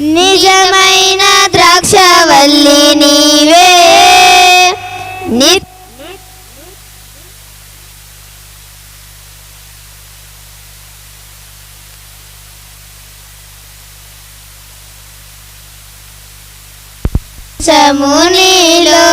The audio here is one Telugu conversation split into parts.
నిజమైన ద్రాక్షవల్లి నీవే. నిజము నీలో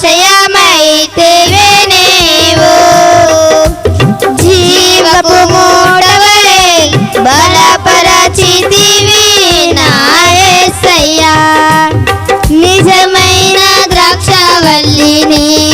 ఆశయమైతివి నీవు. జీవపు మూడవరే బలపరచితివి నాయసయ్యా. నిజమైన ద్రాక్షవల్లి నీవు